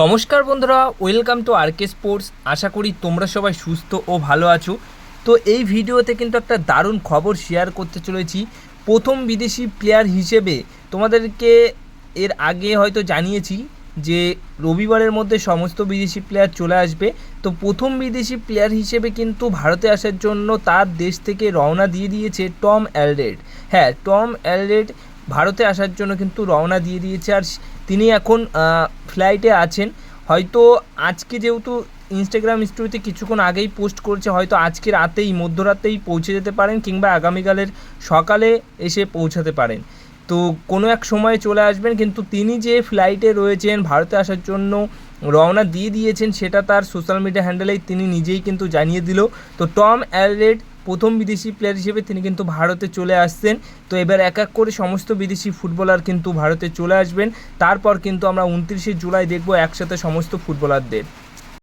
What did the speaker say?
নমস্কার বন্ধুরা, welcome to RK sports. আশা করি তোমরা সবাই সুস্থ ও ভালো আছো। তো এই ভিডিওতে কিন্তু একটা দারুণ খবর শেয়ার করতে চলেছি। প্রথম বিদেশি প্লেয়ার হিসেবে তোমাদেরকে এর আগে হয়তো জানিয়েছি যে রবিবারের মধ্যে সমস্ত বিদেশি প্লেয়ার চলে আসবে। তো প্রথম বিদেশি প্লেয়ার হিসেবে কিন্তু ভারতে আসার জন্য তার দেশ থেকে রওনা দিয়ে দিয়েছে টম অ্যালরেড হ্যাঁ টম অ্যালরেড ভারতে আসার জন্য কিন্তু রওনা দিয়ে দিয়েছে। আর তিনি এখন ফ্লাইটে আছেন। হয়তো আজকে যেহেতু ইনস্টাগ্রাম স্টোরিতে কিছুক্ষণ আগেই পোস্ট করেছে, হয়তো আজকে রাতেই, মধ্যরাতেই পৌঁছে যেতে পারেন কিংবা আগামীকালের সকালে এসে পৌঁছাতে পারেন। তো কোনো এক সময় চলে আসবেন, কিন্তু তিনি যে ফ্লাইটে রয়েছেন, ভারতে আসার জন্য রওনা দিয়ে দিয়েছেন, সেটা তার সোশ্যাল মিডিয়া হ্যান্ডেলেই তিনি নিজেই কিন্তু জানিয়ে দিল। তো টম অ্যালরেড প্রথম বিদেশি প্লেয়ার হিসেবে তিনি কিন্তু ভারতে চলে আসছেন। তো এবার এক এক করে সমস্ত বিদেশি ফুটবলার কিন্তু ভারতে চলে আসবেন। তারপর কিন্তু আমরা উনত্রিশে জুলাই দেখব একসাথে সমস্ত ফুটবলারদের